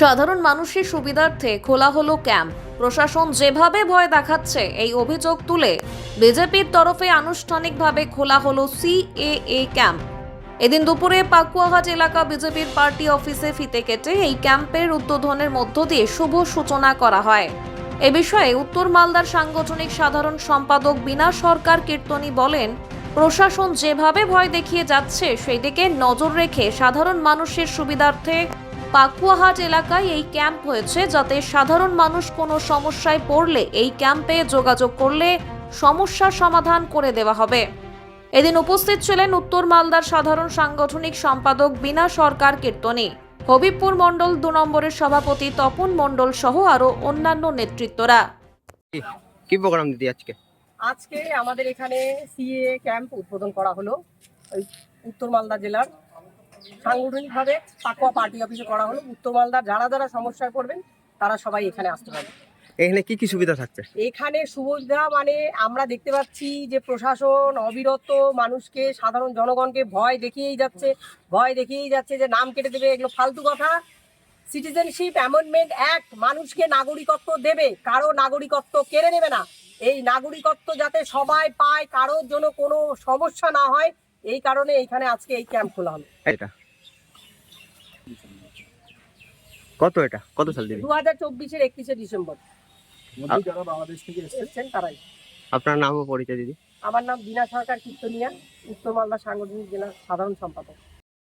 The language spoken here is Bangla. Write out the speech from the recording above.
সাধারণ মানুষের সুবিধার্থে খোলা হলো ক্যাম্প। প্রশাসন যেভাবে ভয় দেখাচ্ছে, এই অভিযোগ তুলে বিজেপির তরফে আনুষ্ঠানিকভাবে খোলা হলো সিএএ ক্যাম্প। এদিন দুপুরে পাকুয়াহাট এলাকা বিজেপির পার্টি অফিসে ফিতে কেটে এই ক্যাম্পের উদ্বোধনের মধ্য দিয়ে শুভ সূচনা করা হয়। এ বিষয়ে উত্তর মালদার সাংগঠনিক সাধারণ সম্পাদক বিনা সরকার কীর্তনী বলেন, প্রশাসন যেভাবে ভয় দেখিয়ে যাচ্ছে সেই দিকে নজর রেখে সাধারণ মানুষের সুবিধার্থে পাকুয়াহাট এলাকায় এই ক্যাম্প হয়েছে যাতে সাধারণ মানুষ কোনো সমস্যায় পড়লে এই ক্যাম্পে যোগাযোগ করলে সমস্যার সমাধান করে দেওয়া হবে। এদিন উপস্থিত ছিলেন উত্তর মালদার সাধারণ সাংগঠনিক সম্পাদক বিনা সরকার কীর্তনী হবিবপুর মণ্ডল দু নম্বরের সভাপতি তপন মণ্ডল সহ আরও অন্যান্য নেতৃত্বরা। কি কি প্রোগ্রাম দিদি আজকে? আজকে আমাদের এখানে সিএ ক্যাম্প উদ্বোধন করা হলো উত্তর মালদা জেলার সাংগঠনিকভাবে পাকুয়া পার্টি অফিসে করা হলো। উত্তর মালদার যারা যারা সমস্যায় পড়বেন তারা সবাই এখানে আসতে পারবে এখানে কি কি সুবিধা থাকছে? এখানে সুবিধা মানে আমরা দেখতে পাচ্ছি যে প্রশাসন অবিরত মানুষকে সাধারণ জনগণকে ভয় দেখিয়েই যাচ্ছে ভয় দেখিয়েই যাচ্ছে যে নাম কেটে দেবে এগুলো ফালতু কথা। সিটিজেনশিপ অ্যামেন্ডমেন্ট অ্যাক্ট মানুষকে নাগরিকত্ব দেবে কারও নাগরিকত্ব কেড়ে নেবে না। এই নাগরিকত্ব যাতে সবাই পায় কারোর জন্য কোনো সমস্যা না হয় এই কারণে এইখানে আজকে এই ক্যাম্প খোলা হলো। এটা। কত এটা? কত সাল দিবি? দু হাজার চব্বিশের একত্রিশে ডিসেম্বর। মধ্যে যারা বাংলাদেশ থেকে এসেছেন তারাই। আপনার নাম ও পরিচয় দিদি। আমার নাম বিনা সরকার কীর্তনিয়া উত্তর মালদা সাংগঠনিক জেলা সাধারণ সম্পাদক।